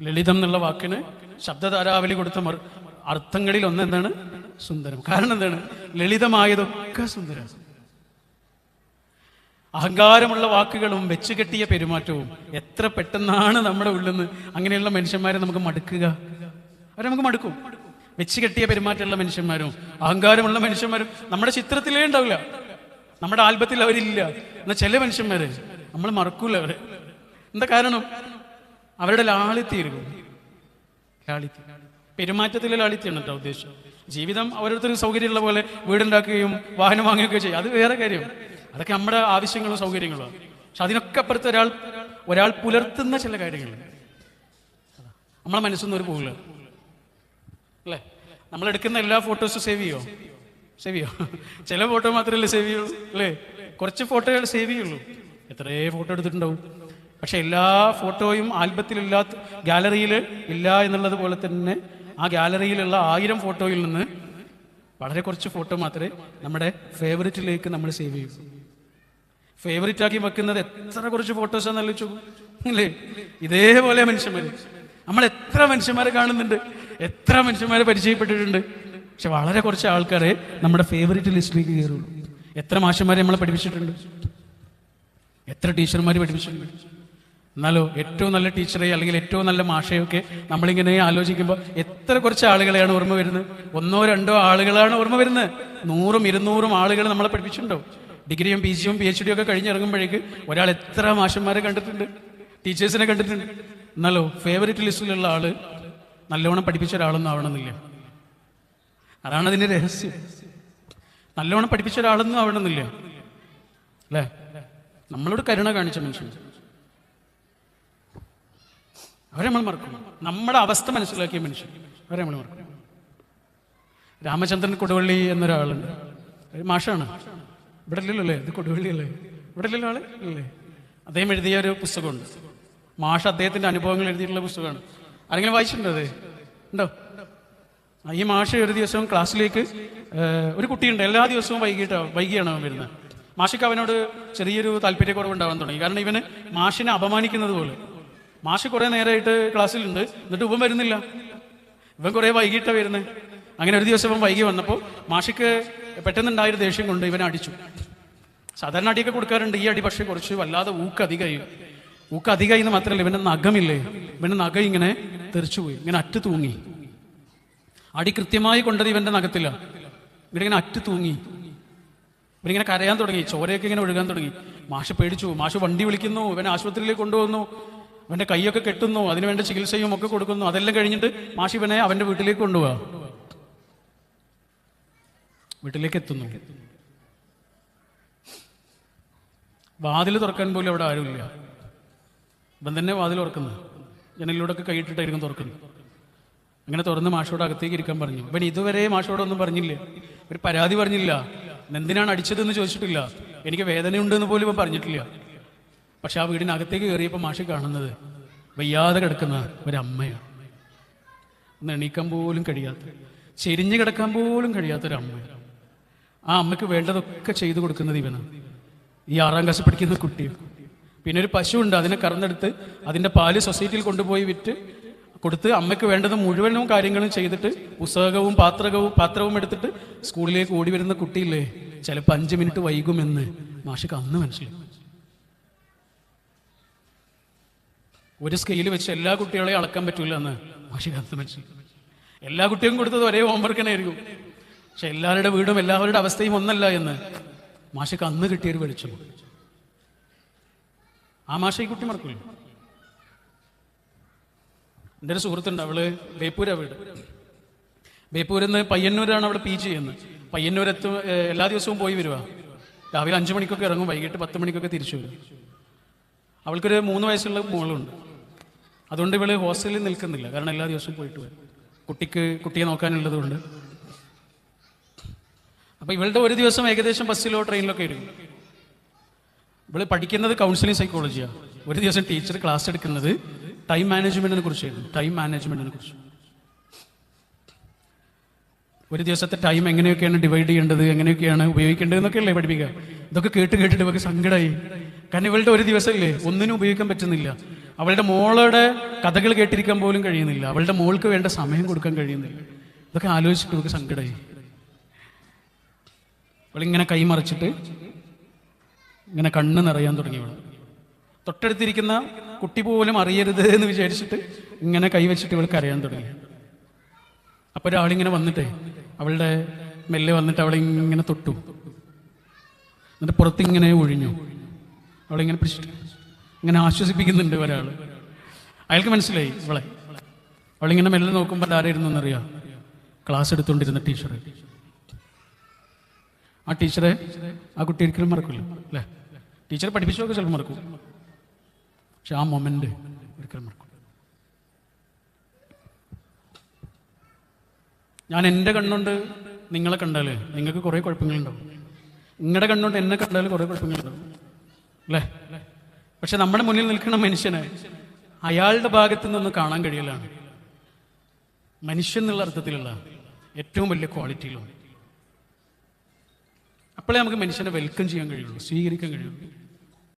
ലളിതം എന്നുള്ള വാക്കിന് ശബ്ദധാരാവലി കൊടുത്ത അർത്ഥങ്ങളിൽ ഒന്ന് എന്താണ് സുന്ദരം. കാരണം എന്താണ്? ലളിതമായതൊക്കെ സുന്ദരം. അഹങ്കാരമുള്ള വാക്കുകളും വെച്ച് കെട്ടിയ പെരുമാറ്റവും എത്ര പെട്ടെന്നാണ് നമ്മുടെ ഉള്ളിൽ നിന്ന് അങ്ങനെയുള്ള മനുഷ്യന്മാരെ നമുക്ക് മടുക്കുക? അവരെ നമുക്ക് മടുക്കും. വെച്ച് കെട്ടിയ പെരുമാറ്റമുള്ള മനുഷ്യന്മാരും അഹങ്കാരമുള്ള മനുഷ്യന്മാരും നമ്മുടെ ചിത്രത്തിലേ ഉണ്ടാവില്ല. നമ്മുടെ ആൽബത്തിൽ അവരില്ല. എന്നാൽ ചില മനുഷ്യന്മാര് നമ്മൾ മറക്കൂല അവരെ. എന്താ കാരണം? അവരുടെ ലാളിത്തീരുന്നു ലാളിത്യം. പെരുമാറ്റത്തിലെ ലാളിത്യമാണ് കേട്ടോ ഉദ്ദേശം. ജീവിതം ഓരോരുത്തരും സൗകര്യമുള്ള പോലെ വീടുണ്ടാക്കുകയും വാഹനം വാങ്ങുകയൊക്കെ ചെയ്യും. അത് വേറെ കാര്യം. അതൊക്കെ നമ്മുടെ ആവശ്യങ്ങളും സൗകര്യങ്ങളും പക്ഷെ അതിനൊക്കെ അപ്പുറത്ത് ഒരാൾ ഒരാൾ പുലർത്തുന്ന ചില കാര്യങ്ങൾ. നമ്മളെ മനസ്സൊന്നും ഒരു പോകില്ല അല്ലേ? നമ്മൾ എടുക്കുന്ന എല്ലാ ഫോട്ടോസും സേവ് ചെയ്യോ? സേവ് ചെയ്യോ? ചില ഫോട്ടോ മാത്രമല്ലേ സേവ് ചെയ്യുള്ളൂ അല്ലേ? കുറച്ച് ഫോട്ടോകൾ സേവ് ചെയ്യുള്ളൂ. എത്രയേ ഫോട്ടോ എടുത്തിട്ടുണ്ടാവും. പക്ഷെ എല്ലാ ഫോട്ടോയും ആൽബത്തിലില്ലാത്ത ഗാലറിയിൽ ഇല്ല എന്നുള്ളത് പോലെ തന്നെ ആ ഗാലറിയിലുള്ള ആയിരം ഫോട്ടോയിൽ നിന്ന് വളരെ കുറച്ച് ഫോട്ടോ മാത്രമേ നമ്മുടെ ഫേവററ്റിലേക്ക് നമ്മൾ സേവ് ചെയ്യൂ. ഫേവററ്റ് ആക്കി വെക്കുന്നത് എത്ര കുറച്ച് ഫോട്ടോസാന്ന് ആലോചിച്ചു അല്ലേ? ഇതേപോലെ മനുഷ്യന്മാര്. നമ്മൾ എത്ര മനുഷ്യന്മാരെ കാണുന്നുണ്ട്. എത്ര മനുഷ്യന്മാരെ പരിചയപ്പെട്ടിട്ടുണ്ട്. പക്ഷെ വളരെ കുറച്ച് ആൾക്കാരെ നമ്മുടെ ഫേവററ്റ് ലിസ്റ്റിലേക്ക് കയറുള്ളൂ. എത്ര മാഷന്മാരെ നമ്മളെ പഠിപ്പിച്ചിട്ടുണ്ട്. എത്ര ടീച്ചർമാർ പഠിപ്പിച്ചിട്ടുണ്ട്. എന്നാലോ ഏറ്റവും നല്ല ടീച്ചറെ അല്ലെങ്കിൽ ഏറ്റവും നല്ല മാഷയൊക്കെ നമ്മളിങ്ങനെ ആലോചിക്കുമ്പോൾ എത്ര കുറച്ച് ആളുകളെയാണ് ഓർമ്മ വരുന്നത്? ഒന്നോ രണ്ടോ ആളുകളാണ് ഓർമ്മ വരുന്നത്. നൂറും ഇരുന്നൂറും ആളുകൾ നമ്മളെ പഠിപ്പിച്ചിട്ടുണ്ടോ ഡിഗ്രിയും പി ജിയും പി എച്ച് ഡിയും ഒക്കെ കഴിഞ്ഞിറങ്ങുമ്പോഴേക്ക് ഒരാൾ എത്ര മാഷന്മാരെ കണ്ടിട്ടുണ്ട്? ടീച്ചേഴ്സിനെ കണ്ടിട്ടുണ്ട്. എന്നാലോ ഫേവററ്റ് ലിസ്റ്റിലുള്ള ആൾ നല്ലോണം പഠിപ്പിച്ച ഒരാളൊന്നും ആവണമെന്നില്ല. അതാണ് അതിന്റെ രഹസ്യം. നല്ലോണം പഠിപ്പിച്ച ഒരാളൊന്നും ആവണമെന്നില്ല. അല്ലേ? നമ്മളോട് കരുണ കാണിച്ച മനുഷ്യൻ. അവരെ നമ്മൾ മറക്കും. നമ്മുടെ അവസ്ഥ മനസ്സിലാക്കിയ മനുഷ്യൻ. അവരെ നമ്മൾ മറക്കും. രാമചന്ദ്രൻ കൊടുവള്ളി എന്നൊരാളുണ്ട്. മാഷാണ്. ഇവിടെ ഇല്ലല്ലോ ഇത് കൊടുവള്ളി അല്ലേ? ഇവിടെ ഇല്ലല്ലോ ആൾ? ഇല്ലേ അദ്ദേഹം എഴുതിയ ഒരു പുസ്തകമുണ്ട്. മാഷ് അദ്ദേഹത്തിന്റെ അനുഭവങ്ങൾ എഴുതിയിട്ടുള്ള പുസ്തകമാണ്. ആരെങ്കിലും വായിച്ചിട്ടുണ്ടോ അത്? ഉണ്ടോ? ഈ മാഷ് ഒരു ദിവസം ക്ലാസ്സിലേക്ക് ഒരു കുട്ടിയുണ്ട്. എല്ലാ ദിവസവും വൈകിട്ടാണ് വൈകിയാണ് അവൻ വരുന്നത്. മാഷിക്ക് അവനോട് ചെറിയൊരു താല്പര്യക്കുറവ് ഉണ്ടാവാൻ തുടങ്ങി. കാരണം ഇവന് മാഷിനെ അപമാനിക്കുന്നത് പോലെ. മാഷ് കുറെ നേരമായിട്ട് ക്ലാസ്സിലുണ്ട്. എന്നിട്ട് ഇവൻ വരുന്നില്ല. ഇവൻ കുറെ വൈകിട്ടാണ് വരുന്നത് അങ്ങനെ ഒരു ദിവസം ഇവൻ വൈകി വന്നപ്പോൾ മാഷിക്ക് പെട്ടെന്നുണ്ടായൊരു ദേഷ്യം കൊണ്ട് ഇവനെ അടിച്ചു. സാധാരണ അടിയൊക്കെ കൊടുക്കാറുണ്ട്. ഈ അടി പക്ഷേ കുറച്ച് വല്ലാതെ ഊക്ക് അധികമായി. ഊക്ക് അധികമായി എന്ന് മാത്രമല്ല ഇവന്റെ നഖമില്ലേ? ഇവന്റെ നഖം ഇങ്ങനെ തെറിച്ചുപോയി ഇങ്ങനെ അറ്റ് തൂങ്ങി. അടി കൃത്യമായി കൊണ്ടത് ഇവന്റെ നഖത്തില്ല ഇവിടെ ഇങ്ങനെ അറ്റ് തൂങ്ങി. ഇവരിങ്ങനെ കരയാൻ തുടങ്ങി. ചോരയൊക്കെ ഇങ്ങനെ ഒഴുകാൻ തുടങ്ങി. മാഷ് പേടിച്ചു. മാഷ് വണ്ടി വിളിക്കുന്നു. ഇവനെ ആശുപത്രിയിലേക്ക് കൊണ്ടുവന്നു. ഇവന്റെ കൈയൊക്കെ കെട്ടുന്നു അതിനുവേണ്ട ചികിത്സയും ഒക്കെ കൊടുക്കുന്നു. അതെല്ലാം കഴിഞ്ഞിട്ട് മാഷി ഇവനെ അവന്റെ വീട്ടിലേക്ക് കൊണ്ടുപോവാ. വീട്ടിലേക്ക് എത്തുന്നു. വാതിൽ തുറക്കാൻ പോലും അവിടെ ആരുമില്ല. ഇവൻ തന്നെ വാതിൽ തുറക്കുന്നു. ജനലിലൂടെ ഒക്കെ കൈയിട്ടിട്ടായിരിക്കും തുറക്കുന്നു അങ്ങനെ തുറന്ന് മാഷോട് അകത്തേക്ക് ഇരിക്കാൻ പറഞ്ഞു. ഇവൻ ഇതുവരെ മാഷോടൊന്നും പറഞ്ഞില്ല. ഒരു പരാതി പറഞ്ഞില്ല. എന്തിനാണ് അടിച്ചതെന്ന് ചോദിച്ചിട്ടില്ല. എനിക്ക് വേദനയുണ്ടെന്ന് പോലും ഇവൻ പറഞ്ഞിട്ടില്ല. പക്ഷെ ആ വീടിനകത്തേക്ക് കയറിയപ്പോൾ മാഷി കാണുന്നത് വയ്യാതെ കിടക്കുന്ന ഒരമ്മയാണ്. ഒന്ന് എണീക്കാൻ പോലും കഴിയാത്ത ചെരിഞ്ഞു കിടക്കാൻ പോലും കഴിയാത്ത ഒരു അമ്മ ആ അമ്മയ്ക്ക് വേണ്ടതൊക്കെ ചെയ്തു കൊടുക്കുന്നത് ഇവനാണ് ഈ ആറാം ക്ലാസ് പഠിക്കുന്ന കുട്ടി പിന്നെ ഒരു പശു ഉണ്ട് അതിനെ കറന്നെടുത്ത് അതിന്റെ പാൽ സൊസൈറ്റിയിൽ കൊണ്ടുപോയി വിറ്റ് കൊടുത്ത് അമ്മയ്ക്ക് വേണ്ടത് മുഴുവനും കാര്യങ്ങളും ചെയ്തിട്ട് പുസ്തകവും പാത്രകവും പാത്രവും എടുത്തിട്ട് സ്കൂളിലേക്ക് ഓടി വരുന്ന കുട്ടിയില്ലേ ചിലപ്പോൾ അഞ്ച് മിനിറ്റ് വൈകുമെന്ന് മാഷിക്ക് അന്ന് മനസ്സിലായി. ഒരു സ്കെയിൽ വെച്ച് എല്ലാ കുട്ടികളെയും അളക്കാൻ പറ്റൂല എന്ന് മാഷികാന്ത് മനസ്സിൽ എല്ലാ കുട്ടികളും കൊടുത്തത് ഒരേ ഹോംവർക്ക് തന്നെ ആയിരിക്കും പക്ഷെ എല്ലാവരുടെ വീടും എല്ലാവരുടെ അവസ്ഥയും ഒന്നല്ല എന്ന് മാഷിക്ക് അന്ന് കിട്ടിയൊരു വെളിച്ചം. ആ മാഷ ഈ കുട്ടി മറക്കില്ല എന്റെ ഒരു സുഹൃത്തുണ്ട് അവൾ ബേപ്പൂര വീട്. ബേപ്പൂരിൽ നിന്ന് പയ്യന്നൂരാണ് അവിടെ പി ജി ചെയ്യുന്നത്. പയ്യന്നൂരത്ത് എല്ലാ ദിവസവും പോയി വരുവാ. രാവിലെ അഞ്ചു മണിക്കൊക്കെ ഇറങ്ങും വൈകിട്ട് പത്ത് മണിക്കൊക്കെ തിരിച്ചു വരും. അവൾക്കൊരു മൂന്ന് വയസ്സുള്ള മോളുണ്ട്. അതുകൊണ്ട് ഇവൾ ഹോസ്റ്റലിൽ നിൽക്കുന്നില്ല. കാരണം എല്ലാ ദിവസവും പോയിട്ട് വരും. കുട്ടിക്ക് കുട്ടിയെ നോക്കാനുള്ളത് കൊണ്ട് അപ്പൊ ഇവളുടെ ഒരു ദിവസം ഏകദേശം ബസ്സിലോ ട്രെയിനിലൊക്കെ ഇരിക്കും ഇവൾ പഠിക്കുന്നത് കൗൺസിലിംഗ് സൈക്കോളജിയാണ് ഒരു ദിവസം ടീച്ചർ ക്ലാസ് എടുക്കുന്നത് ടൈം മാനേജ്മെന്റിനെ കുറിച്ചായിരുന്നു. ടൈം മാനേജ്മെന്റിനെ കുറിച്ച്. ഒരു ദിവസത്തെ ടൈം എങ്ങനെയൊക്കെയാണ് ഡിവൈഡ് ചെയ്യേണ്ടത് എങ്ങനെയൊക്കെയാണ് ഉപയോഗിക്കേണ്ടത് എന്നൊക്കെയല്ലേ പഠിപ്പിക്കുക. ഇതൊക്കെ കേട്ട് കേട്ടിട്ട് ഇവർക്ക് സങ്കടമായി കാരണം ഇവളുടെ ഒരു ദിവസമല്ലേ ഒന്നിനും ഉപയോഗിക്കാൻ പറ്റുന്നില്ല. അവളുടെ മോളുടെ കഥകൾ കേട്ടിരിക്കാൻ പോലും കഴിയുന്നില്ല. അവളുടെ മോൾക്ക് വേണ്ട സമയം കൊടുക്കാൻ കഴിയുന്നില്ല. ഇതൊക്കെ ആലോചിച്ചിട്ട് നമുക്ക് സങ്കടമായി അവളിങ്ങനെ കൈമറിച്ചിട്ട് ഇങ്ങനെ കണ്ണ് നിറയാൻ തുടങ്ങി അവൾ തൊട്ടടുത്തിരിക്കുന്ന കുട്ടി പോലും അറിയരുത് എന്ന് വിചാരിച്ചിട്ട് ഇങ്ങനെ കൈവച്ചിട്ട് ഇവൾക്ക് അറിയാൻ തുടങ്ങി. അപ്പോൾ ഒരാളിങ്ങനെ വന്നിട്ടേ അവളുടെ മെല്ലെ വന്നിട്ട് അവളെ ഇങ്ങനെ തൊട്ടു. എന്നിട്ട് പുറത്തിങ്ങനെ ഒഴിഞ്ഞു. അവളിങ്ങനെ പിടിച്ചിട്ട് ഇങ്ങനെ ആശ്വസിപ്പിക്കുന്നുണ്ട് ഒരാൾ അയാൾക്ക് മനസ്സിലായി ഇവളെ. അവളിങ്ങനെ മെല്ലെ നോക്കുമ്പോൾ ആരായിരുന്നു എന്നറിയാം? ക്ലാസ് എടുത്തുകൊണ്ടിരുന്ന ടീച്ചർ ആ ടീച്ചറെ ആ കുട്ടി ഒരിക്കലും മറക്കില്ല അല്ലേ? ടീച്ചർ പഠിപ്പിച്ചൊക്കെ ചിലപ്പോൾ മറക്കും. പക്ഷെ ആ മൊമെന്റ് ഒരിക്കലും മറക്കും ഞാൻ എന്റെ കണ്ണുകൊണ്ട് നിങ്ങളെ കണ്ടാൽ നിങ്ങൾക്ക് കുറേ കുഴപ്പങ്ങളുണ്ടാവും. നിങ്ങളുടെ കണ്ണുകൊണ്ട് എന്നെ കണ്ടാൽ കുറേ കുഴപ്പങ്ങളുണ്ടാവും. അല്ലേ? പക്ഷെ നമ്മുടെ മുന്നിൽ നിൽക്കുന്ന മനുഷ്യനെ അയാളുടെ ഭാഗത്ത് നിന്ന് കാണാൻ കഴിയലാണ്. മനുഷ്യൻ എന്നുള്ള അർത്ഥത്തിലുള്ള ഏറ്റവും വലിയ ക്വാളിറ്റിയിലുള്ള അപ്പോഴേ നമുക്ക് മനുഷ്യനെ വെൽക്കം ചെയ്യാൻ കഴിയുള്ളൂ സ്വീകരിക്കാൻ കഴിയുള്ളൂ.